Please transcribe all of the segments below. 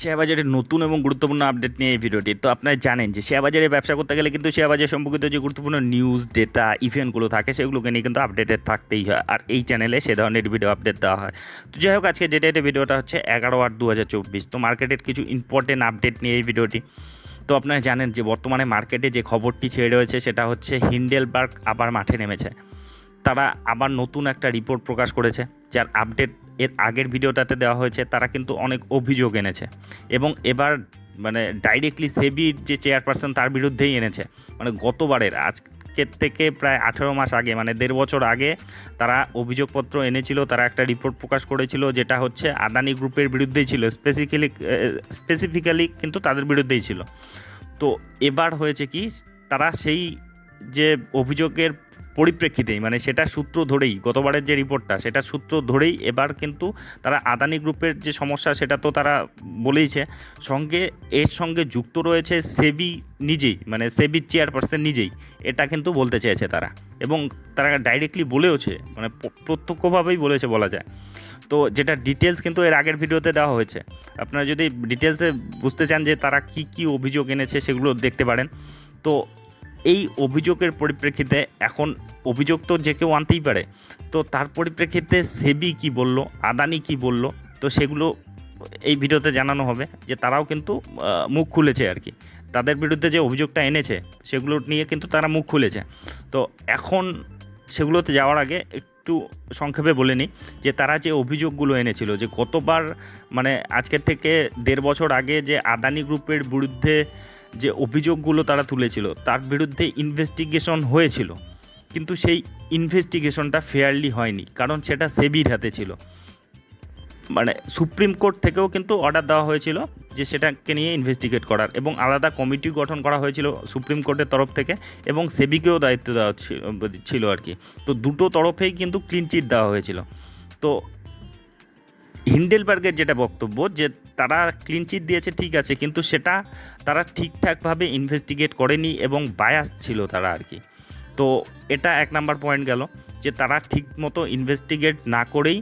Share বাজারের নতুন এবং গুরুত্বপূর্ণ আপডেট নিয়ে এই ভিডিওটি। তো আপনারা জানেন যে শেয়ার বাজারে ব্যবসা করতে গেলে কিন্তু শেয়ার বাজার সম্পর্কিত যে গুরুত্বপূর্ণ নিউজ ডেটা ইভেন্টগুলো থাকে, সেগুলোকে নিয়ে কিন্তু আপডেটেড থাকতেই হয়। আর এই চ্যানেলে সে ধরনের ভিডিও আপডেট দেওয়া হয়। তো যাই হোক, আজকে এটা ভিডিওটা হচ্ছে এগারো আট দু হাজার চব্বিশ। তো মার্কেটের কিছু ইম্পর্টেন্ট আপডেট নিয়ে এই ভিডিওটি তো আপনারা জানেন যে বর্তমানে মার্কেটে যে খবরটি ছেড়ে রয়েছে, সেটা হচ্ছে হিন্ডেলবার্গ আবার মাঠে নেমেছে। তারা আবার নতুন একটা রিপোর্ট প্রকাশ করেছে, যার আপডেট এর আগের ভিডিওটাতে দেওয়া হয়েছে, তারা কিন্তু অনেক অভিযোগ এনেছে। এবং এবার মানে ডাইরেক্টলি সেবির যে চেয়ারপারসন তার বিরুদ্ধেই এনেছে। মানে গতবারের, আজকের থেকে প্রায় আঠেরো মাস আগে মানে দেড় বছর আগে তারা অভিযোগপত্র এনেছিল, তারা একটা রিপোর্ট প্রকাশ করেছিল, যেটা হচ্ছে আদানি গ্রুপের বিরুদ্ধেই ছিল স্পেসিফিক্যালি স্পেসিফিক্যালি কিন্তু তাদের বিরুদ্ধেই ছিল। তো এবার হয়েছে কি, তারা সেই যে অভিযোগের পরিপ্রেক্ষিতেই মানে সেটা সূত্র ধরেই, গতবারের যে রিপোর্টটা সেটা সূত্র ধরেই এবার কিন্তু তারা আদানি গ্রুপের যে সমস্যা, সেটা তো তারা বলেইছে। সঙ্গে, এর সঙ্গে যুক্ত রয়েছে সেবি নিজেই মানে সেবির চেয়ারপারসন নিজেই। এটা কিন্তু বলতে চেয়েছে তারা। এবং তারা ডাইরেক্টলি বলেওছে মানে প্রত্যক্ষভাবেই বলেছে বলা যায়। তো যেটা ডিটেলস কিন্তু এর আগের ভিডিওতে দেওয়া হয়েছে। আপনারা যদি ডিটেলসে বুঝতে চান যে তারা কি কি অভিযোগ এনেছে, সেগুলো দেখতে পারেন। তো এই অভিযোগের পরিপ্রেক্ষিতে এখন অভিযোগ তো যে কেউ আনতেই পারে। তো তার পরিপ্রেক্ষিতে সেবি কি বলল, আদানি কি বলল, তো সেগুলো এই ভিডিওতে জানানো হবে যে তারাও কিন্তু মুখ খুলেছে আর কি। তাদের বিরুদ্ধে যে অভিযোগটা এনেছে, সেগুলো নিয়ে কিন্তু তারা মুখ খুলেছে। তো এখন সেগুলোতে যাওয়ার আগে একটু সংক্ষেপে বলে নিই যে তারা যে অভিযোগগুলো এনেছিল, যে কতবার মানে আজকের থেকে দেড় বছর আগে যে আদানি গ্রুপের বিরুদ্ধে যে অভিযোগগুলো তারা তুলেছিল, তার বিরুদ্ধে ইনভেস্টিগেশন হয়েছিল। কিন্তু সেই ইনভেস্টিগেশনটা ফেয়ারলি হয়নি, কারণ সেটা সেবির হাতে ছিল। মানে সুপ্রিম কোর্ট থেকেও কিন্তু অর্ডার দেওয়া হয়েছিল যে সেটাকে নিয়ে ইনভেস্টিগেট করার এবং আলাদা কমিটি গঠন করা হয়েছিল সুপ্রিম কোর্টের তরফ থেকে এবং সেবিকেও দায়িত্ব দেওয়া ছিল- আর কি। তো দুটো তরফেই কিন্তু ক্লিন চিট দেওয়া হয়েছিল। তো হিন্ডেলবার্গের যেটা বক্তব্য যে তারা ক্লিন চিট দিয়েছে, ঠিক আছে, কিন্তু সেটা তারা ঠিকঠাকভাবে ইনভেস্টিগেট করেনি এবং বায়াস ছিল তারা আর কি। তো এটা এক নাম্বার পয়েন্ট গেল যে তারা ঠিক মতো ইনভেস্টিগেট না করেই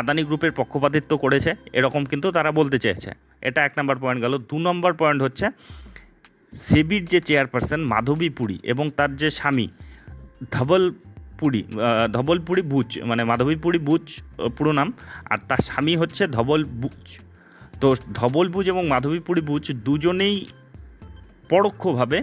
আদানি গ্রুপের পক্ষপাতিত্ব করেছে, এরকম কিন্তু তারা বলতে চেয়েছে। এটা এক নাম্বার পয়েন্ট গেল। দু নম্বর পয়েন্ট হচ্ছে, সেবির যে চেয়ারপারসন মাধবী পুরী এবং তার যে স্বামী, ধবল পুরী ধবলপুরি বুচ মানে মাধবীপুরি বুচ পুরো নাম। আর তার স্বামী হচ্ছে ধবল বুচ। তো ধবল বুচ এবং মাধবীপুরি বুচ দুজনেই পরোক্ষভাবে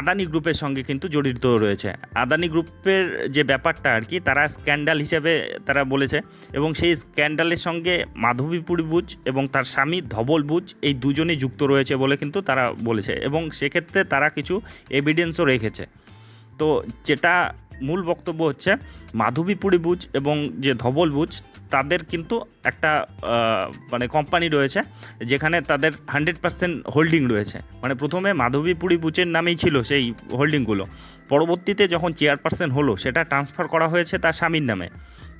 আদানি গ্রুপের সঙ্গে কিন্তু জড়িত রয়েছে। আদানি গ্রুপের যে ব্যাপারটা আর কি, তারা স্ক্যান্ডাল হিসেবে তারা বলেছে এবং সেই স্ক্যান্ডালের সঙ্গে মাধবীপুরি বুচ এবং তার স্বামী ধবল বুচ এই দুজনেই যুক্ত রয়েছে বলে কিন্তু তারা বলেছে এবং সেক্ষেত্রে তারা কিছু এভিডেন্সও রেখেছে। তো যেটা মূল বক্তব্য হচ্ছে মাধবীপুরি বুচ এবং যে ধবল বুচ তাদের কিন্তু একটা মানে কোম্পানি রয়েছে যেখানে তাদের হান্ড্রেড পার্সেন্ট হোল্ডিং রয়েছে। মানে প্রথমে মাধবীপুরি বুচের নামেই ছিল সেই হোল্ডিংগুলো পরবর্তীতে যখন চেয়ারপারসন হলো, সেটা ট্রান্সফার করা হয়েছে তার স্বামীর নামে।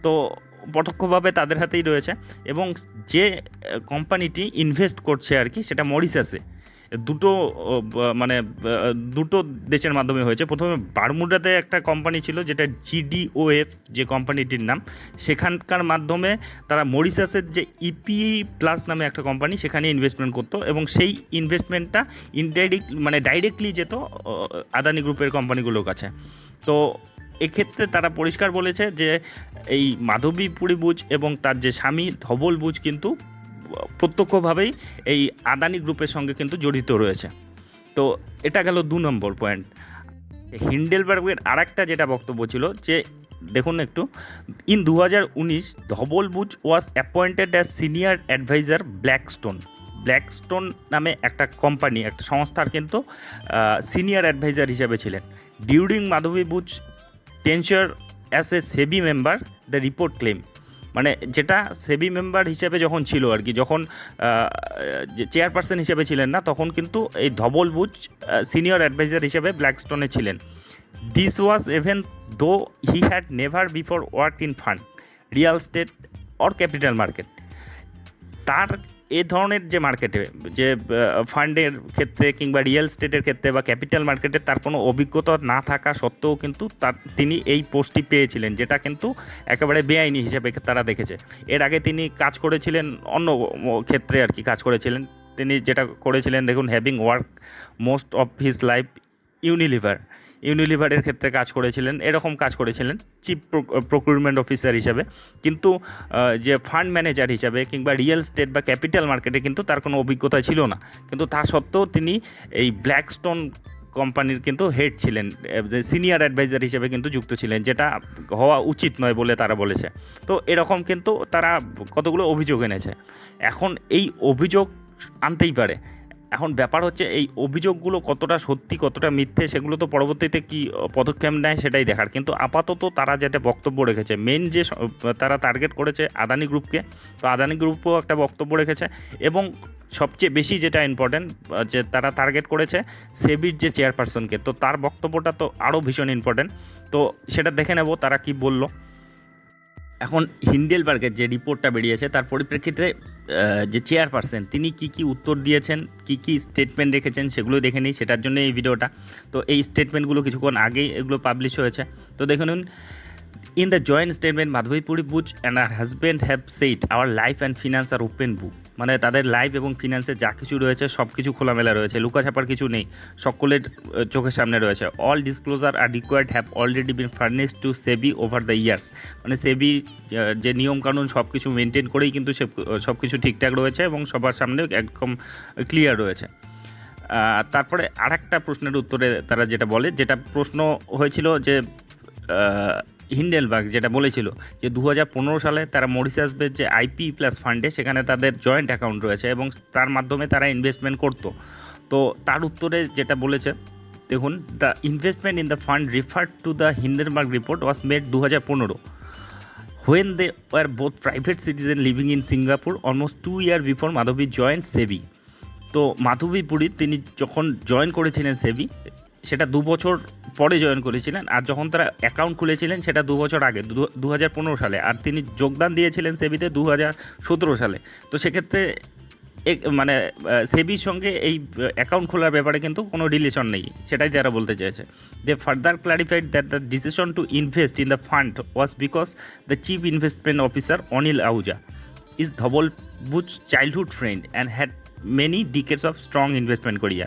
তো পরোক্ষভাবে তাদের হাতেই রয়েছে এবং যে কোম্পানিটি ইনভেস্ট করছে আর কি, সেটা মরিশাসে। দুটো মানে দুটো দেশের মাধ্যমে হয়েছে। প্রথমে বারমুডাতে একটা কোম্পানি ছিল, যেটা জিডিওএফ যে কোম্পানিটির নাম। সেখানকার মাধ্যমে তারা মরিশাসের যে ইপি প্লাস নামে একটা কোম্পানি সেখানে ইনভেস্টমেন্ট করতো এবং সেই ইনভেস্টমেন্টটা ইনডাইরেক্ট মানে ডাইরেক্টলি যেত আদানি গ্রুপের কোম্পানিগুলোর কাছে। তো এক্ষেত্রে তারা পরিষ্কার বলেছে যে, এই মাধবী বুজ এবং তার যে স্বামী ধবল বুজ কিন্তু প্রত্যক্ষভাবেই এই আদানি গ্রুপের সঙ্গে কিন্তু জড়িত রয়েছে। তো এটা গেল দু নম্বর পয়েন্ট হিন্ডেলবার্গের আর একটা যেটা বক্তব্য ছিল যে, দেখুন একটু ইন দু হাজার উনিশ, Dhaval Buch was appointed as senior advisor Blackstone Blackstone নামে একটা কোম্পানি একটা সংস্থার কিন্তু সিনিয়র অ্যাডভাইজার হিসেবে ছিলেন। During Madhabi Buch tenure as a SEBI member the report claim মানে যেটা সেবি মেম্বার হিসেবে যখন ছিল আর কি, যখন চেয়ারপারসন হিসেবে ছিলেন না, তখন কিন্তু এই ধবল বুচ সিনিয়র অ্যাডভাইজার হিসেবে ব্ল্যাকস্টোনে ছিলেন। This was even though he had never before work in fund real estate or capital market তার এ ধরনের যে মার্কেটে যে ফান্ডের ক্ষেত্রে কিংবা রিয়েল স্টেটের ক্ষেত্রে বা ক্যাপিটাল মার্কেটে তার কোনো অভিজ্ঞতা না থাকা সত্ত্বেও কিন্তু তার, তিনি এই পোস্টটি পেয়েছিলেন, যেটা কিন্তু একেবারে বেআইনি হিসেবে তারা দেখেছে। এর আগে তিনি কাজ করেছিলেন অন্য ক্ষেত্রে আর কি, কাজ করেছিলেন। তিনি যেটা করেছিলেন, দেখুন having work most of his life Unilever ইউনিলিভারের ক্ষেত্রে কাজ করেছিলেন, এরকম কাজ করেছিলেন চিফ প্রকিউরমেন্ট অফিসার হিসাবে। কিন্তু যে ফান্ড ম্যানেজার হিসাবে কিংবা রিয়েল স্টেট বা ক্যাপিটাল মার্কেটে কিন্তু তার কোনো অভিজ্ঞতা ছিল না। কিন্তু তা সত্ত্বেও তিনি এই ব্ল্যাকস্টোন কোম্পানির কিন্তু হেড ছিলেন সিনিয়র অ্যাডভাইজার হিসেবে কিন্তু যুক্ত ছিলেন, যেটা হওয়া উচিত নয় বলে তারা বলেছে। তো এরকম কিন্তু তারা কতগুলো অভিযোগ এনেছে। এখন এই অভিযোগ আনতেই পারে। এখন ব্যাপার হচ্ছে এই অভিযোগগুলো কতটা সত্যি, কতটা মিথ্যে, সেগুলো তো পরবর্তীতে কি পদক্ষেপ নেয় সেটাই দেখার। কিন্তু আপাতত তারা যেটা বক্তব্য রেখেছে মেন যে তারা টার্গেট করেছে আদানি গ্রুপকে তো আদানি গ্রুপও একটা বক্তব্য রেখেছে এবং সবচেয়ে বেশি যেটা ইম্পর্টেন্ট যে তারা টার্গেট করেছে সেবির যে চেয়ারপারসনকে তো তার বক্তব্যটা তো আরও ভীষণ ইম্পর্টেন্ট তো সেটা দেখে নেব তারা কি বলল। এখন হিন্ডেলবার্গের যে রিপোর্টটা বেরিয়েছে, তার পরিপ্রেক্ষিতে যে চেয়ারপারসন, তিনি কি কি উত্তর দিয়েছেন, কি কি স্টেটমেন্ট রেখেছেন, সেগুলো দেখে নিই, সেটার জন্য এই ভিডিওটা। তো এই স্টেটমেন্টগুলো কিছুক্ষণ আগেই এগুলো পাবলিশ হয়েছে। তো দেখে নিন in the joint statement Madhabi Puri Buch and her husband have said our life and finance are open book মানে তাদের লাইফ এবং ফিনান্সের যা কিছু রয়েছে সব কিছু খোলামেলা রয়েছে। লুকাছাপার কিছু নেই, সকলের চোখের সামনে রয়েছে। All disclosure are required have already been furnish to SEBI over the years মানে সেবি যে নিয়মকানুন সব কিছু মেনটেন করেই কিন্তু সব কিছু ঠিকঠাক রয়েছে এবং সবার সামনে একদম ক্লিয়ার রয়েছে। তারপরে আরেকটা প্রশ্নের উত্তরে তারা যেটা বলে, যেটা প্রশ্ন হয়েছিল যে হিন্ডেলবার্গ যেটা বলেছিল যে দু হাজার পনেরো সালে তারা মরিসাস বেস যে আইপি প্লাস ফান্ডে, সেখানে তাদের জয়েন্ট অ্যাকাউন্ট রয়েছে এবং তার মাধ্যমে তারা ইনভেস্টমেন্ট করতো। তো তার উত্তরে যেটা বলেছে, দেখুন the investment in the fund referred to the Hindenburg report was made দু হাজার পনেরো when they were both private citizen living in Singapore almost two year before Madhabi joint SEBI তো মাধবীপুরী তিনি যখন জয়েন করেছিলেন সেবি সেটা দু বছর পরে জয়েন করেছিলেন আর যখন তারা অ্যাকাউন্ট খুলেছিলেন সেটা দু বছর আগে, দু হাজার পনেরো সালে। আর তিনি যোগদান দিয়েছিলেন সেবিতে দু হাজার সতেরো সালে। তো সেক্ষেত্রে মানে সেবির সঙ্গে এই অ্যাকাউন্ট খোলার ব্যাপারে কিন্তু কোনো রিলেশন নেই, সেটাই তারা বলতে চেয়েছে they further clarified that the decision to invest in the fund was because the chief investment officer Anil Ahuja is Dhaval Buch childhood friend and had many decades of strong investment career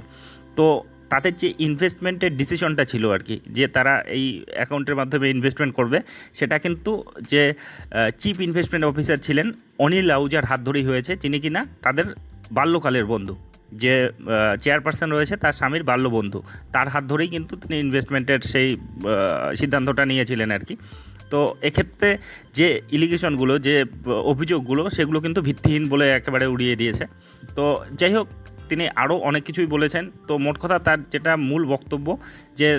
তো তাদের যে ইনভেস্টমেন্টের ডিসিশনটা ছিল আর কি, যে তারা এই অ্যাকাউন্টের মাধ্যমে ইনভেস্টমেন্ট করবে, সেটা কিন্তু যে চিফ ইনভেস্টমেন্ট অফিসার ছিলেন অনিল আউজার হাত ধরেই হয়েছে, যিনি কিনা তাদের বাল্যকালের বন্ধু। যে চেয়ারপারসন রয়েছে তার স্বামীর বাল্য বন্ধু তার হাত ধরেই কিন্তু তিনি ইনভেস্টমেন্টের সেই সিদ্ধান্তটা নিয়েছিলেন আর কি। তো এক্ষেত্রে যে ইলিগেশনগুলো, যে অভিযোগগুলো, সেগুলো কিন্তু ভিত্তিহীন বলে একেবারে উড়িয়ে দিয়েছে। তো যাই হোক তিনি আরও অনেক কিছুই বলেছেন। তো মোট কথা তার যেটা মূল বক্তব্য যে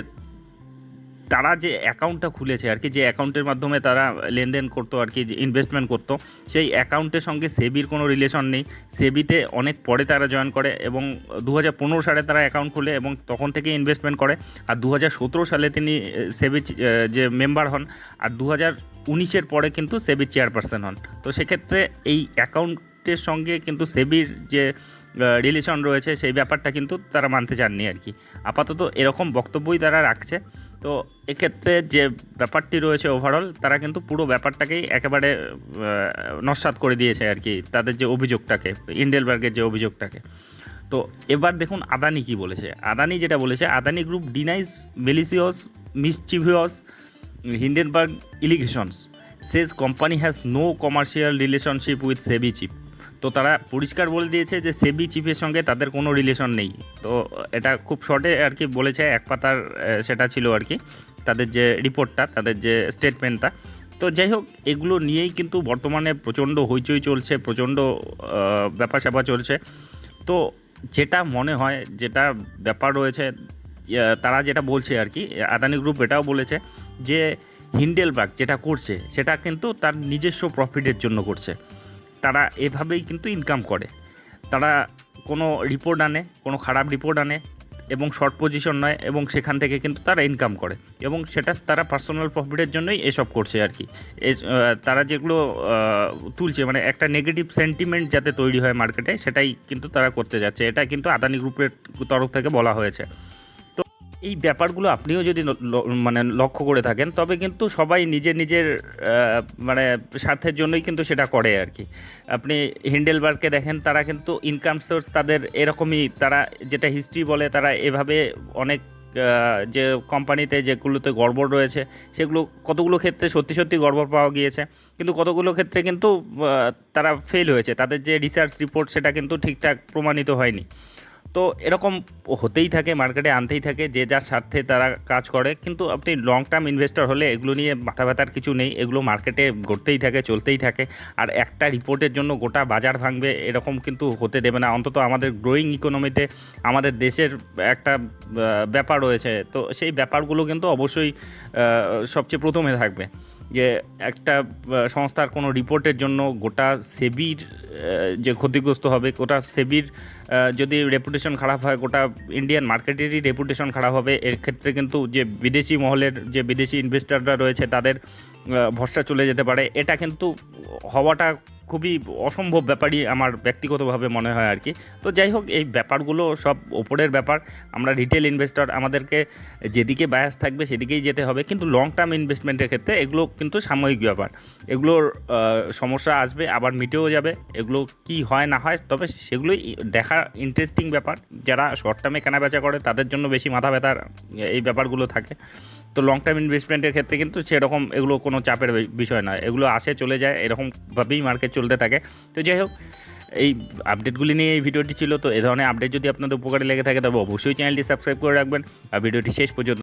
তারা যে অ্যাকাউন্টটা খুলেছে আর কি, যে অ্যাকাউন্টের মাধ্যমে তারা লেনদেন করতো আর কি, যে ইনভেস্টমেন্ট করতো, সেই অ্যাকাউন্টের সঙ্গে সেবির কোনো রিলেশন নেই। সেবিতে অনেক পরে তারা জয়েন করে এবং দু হাজার পনেরো সালে তারা অ্যাকাউন্ট খুলে এবং তখন থেকে ইনভেস্টমেন্ট করে। আর দু হাজার সতেরো সালে তিনি সেবি যে মেম্বার হন আর দু হাজার উনিশের পরে কিন্তু সেবির চেয়ারপারসন হন। তো সেক্ষেত্রে এই অ্যাকাউন্টের সঙ্গে কিন্তু সেবির যে রিলেশন রয়েছে, সেই ব্যাপারটা কিন্তু তারা মানতে চাননি আর কি। আপাতত এরকম বক্তব্যই তারা রাখছে। তো এক্ষেত্রে যে ব্যাপারটি রয়েছে ওভারঅল তারা কিন্তু পুরো ব্যাপারটাকেই একেবারে নস্বাত করে দিয়েছে আর কি, তাদের যে অভিযোগটাকে ইন্ডেলবার্গের যে অভিযোগটাকে। তো এবার দেখুন আদানি কি বলেছে। আদানি যেটা বলেছে, Adani group denies malicious mischievous Hindenburg allegations says company has no commercial relationship with SEBI chief তো তারা পরিষ্কার বলে দিয়েছে যে সেবি চিফের সঙ্গে তাদের কোনো রিলেশন নেই। তো এটা খুব শর্টে আর কি বলেছে, এক পাতার সেটা ছিল আর কি। তাদের যে রিপোর্টটা তাদের যে স্টেটমেন্টটা তো যাই হোক, এগুলো নিয়েই কিন্তু বর্তমানে প্রচণ্ড হইচই চলছে, প্রচণ্ড ব্যাপার স্যাপা চলছে। তো যেটা মনে হয়, যেটা ব্যাপার রয়েছে তারা যেটা বলছে আর কি, আদানি গ্রুপ এটাও বলেছে যে হিন্ডেলবার্গ যেটা করছে, সেটা কিন্তু তার নিজস্ব প্রফিটের জন্য করছে। তারা এভাবেই কিন্তু ইনকাম করে। তারা কোনো রিপোর্ট আনে, কোনো খারাপ রিপোর্ট আনে এবং শর্ট পজিশন নয় এবং সেখান থেকে কিন্তু তারা ইনকাম করে এবং সেটা তারা পার্সোনাল প্রফিটের জন্যই এসব করছে আর কি। তারা যেগুলো তুলছে মানে একটা নেগেটিভ সেন্টিমেন্ট যাতে তৈরি হয় মার্কেটে সেটাই কিন্তু তারা করতে যাচ্ছে। এটা কিন্তু আদানি গ্রুপের তরফ থেকে বলা হয়েছে। এই ব্যাপারগুলো আপনিও যদি মানে লক্ষ্য করে থাকেন, তবে কিন্তু সবাই নিজের নিজের মানে স্বার্থের জন্যই কিন্তু সেটা করে আর কি। আপনি হিন্ডেলবার্গকে দেখেন, তারা কিন্তু ইনকাম সোর্স তাদের এরকমই, তারা যেটা হিস্ট্রি বলে, তারা এভাবে অনেক যে কোম্পানিতে যেগুলোতে গড়বড় রয়েছে, সেগুলো কতগুলো ক্ষেত্রে সত্যি সত্যি গড়বড় পাওয়া গিয়েছে, কিন্তু কতগুলো ক্ষেত্রে কিন্তু তারা ফেল হয়েছে। তাদের যে রিসার্চ রিপোর্ট সেটা কিন্তু ঠিকঠাক প্রমাণিত হয়নি। তো এরকম হতেই থাকে, মার্কেটে আনতেই থাকে, যে যার স্বার্থে তারা কাজ করে। কিন্তু আপনি লং টার্ম ইনভেস্টর হলে এগুলো নিয়ে মাথা ব্যথার কিছু নেই, এগুলো মার্কেটে ঘটতেই থাকে, চলতেই থাকে। আর একটা রিপোর্টের জন্য গোটা বাজার ভাঙবে, এরকম কিন্তু হতে দেবে না। অন্তত আমাদের গ্রোয়িং ইকোনমিতে আমাদের দেশের একটা ব্যাপার রয়েছে। তো সেই ব্যাপারগুলো কিন্তু অবশ্যই সবচেয়ে প্রথমে থাকবে। যে একটা সংস্থার কোনো রিপোর্টের জন্য গোটা সেবির যে ক্ষতিগ্রস্ত হবে, গোটা সেবির যদি রেপুটেশন খারাপ হয়, গোটা ইন্ডিয়ান মার্কেটেরই রেপুটেশন খারাপ হবে। এর ক্ষেত্রে কিন্তু যে বিদেশি মহলের, যে বিদেশি ইনভেস্টাররা রয়েছে, তাদের ভরসা চলে যেতে পারে। এটা কিন্তু হওয়াটা খুবই অসম্ভব ব্যাপারই আমার ব্যক্তিগতভাবে মনে হয় আর কি। তো যাই হোক, এই ব্যাপারগুলো সব ওপরের ব্যাপার। আমরা রিটেল ইনভেস্টর আমাদেরকে যেদিকে বায়াস থাকবে সেদিকেই যেতে হবে। কিন্তু লং টার্ম ইনভেস্টমেন্টের ক্ষেত্রে এগুলো কিন্তু সাময়িক ব্যাপার। এগুলোর সমস্যা আসবে, আবার মিটেও যাবে। এগুলো কি হয় না হয়, তবে সেগুলোই দেখা ইন্টারেস্টিং ব্যাপার। যারা শর্ট টার্মে কেনা বেচা করে, তাদের জন্য বেশি মাথা ব্যথার এই ব্যাপারগুলো থাকে। তো লং টার্ম ইনভেস্টমেন্টের ক্ষেত্রে কিন্তু সেরকম এগুলো কোনো চাপের বিষয় নয়। এগুলো আসে, চলে যায়, এরকমভাবেই মার্কেট চলতে থাকে। তো যাই হোক, এই আপডেটগুলি নিয়ে এই ভিডিওটি ছিল। তো এ ধরনের আপডেট যদি আপনাদের উপকারে লেগে থাকে, তবে অবশ্যই চ্যানেলটি সাবস্ক্রাইব করে রাখবেন। আর ভিডিওটি শেষ পর্যন্ত